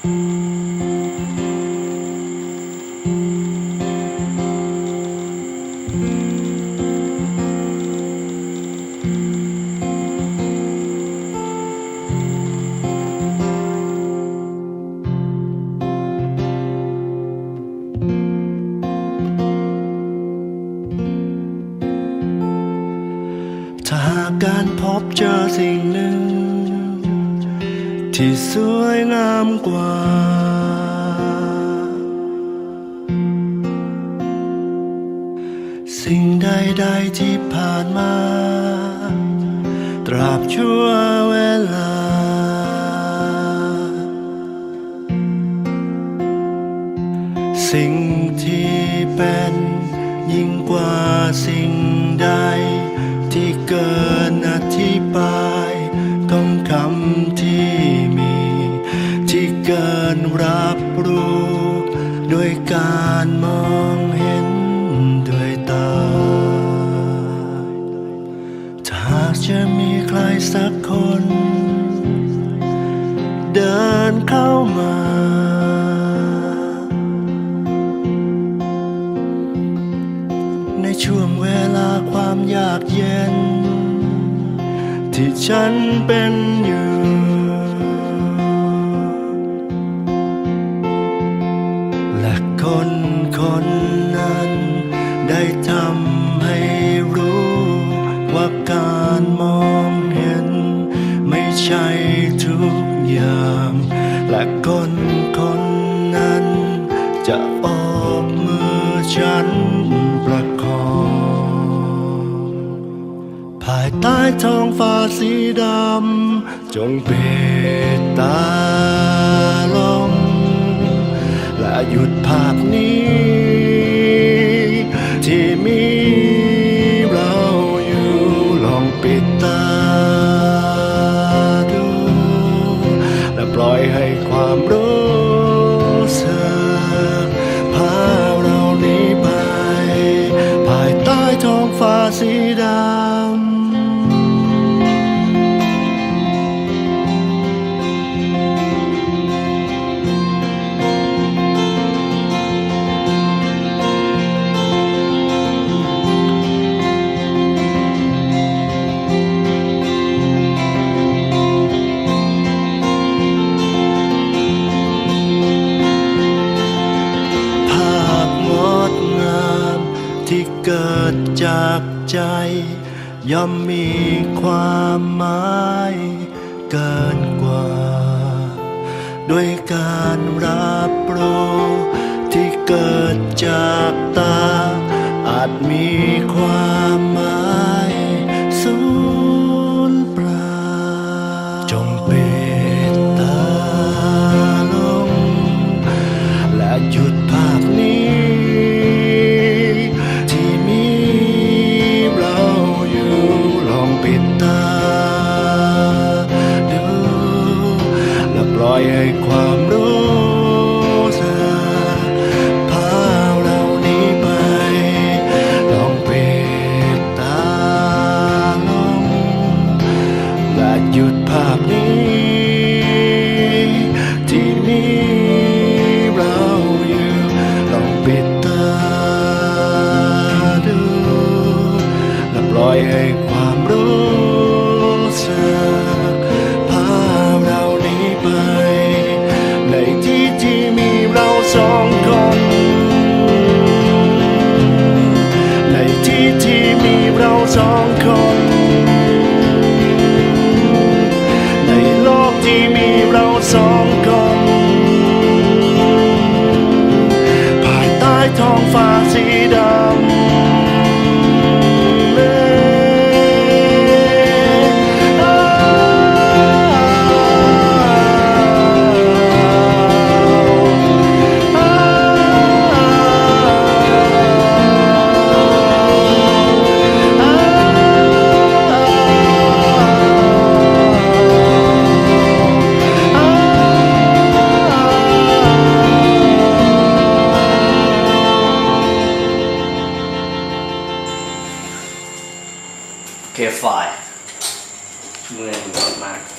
ถ้าหากการพบเจอสิ่งหนึ่ง ที่สวยงามกว่า สิ่งใดๆที่ผ่านมา ตราบชั่วเวลา สิ่งที่เป็นยิ่งกว่าสิ่งใดที่เกิน ดินเข้ามา ในช่วงเวลาความยากเย็น ที่ฉันเป็นอยู่และคนคนนั้นได้ทำให้รู้ว่าการมองเห็น ไม่ใช่ทุก อย่าง และคนคนนั้น จะโอบมือฉันประคอง ภายใต้ท้องฟ้าสีดำ จงปิดตาลง และหยุดภาพนี้ ต้ จากใจ ย่อมมีความหมายเกินกว่า ด้วยการรับรู้ที่เกิดจากตา อาจมีความหมาย สองคน ในโลกที่มีเราสองคน ภายใต้ท้องฟ้าสี เคฟไฟเมื่อยมาก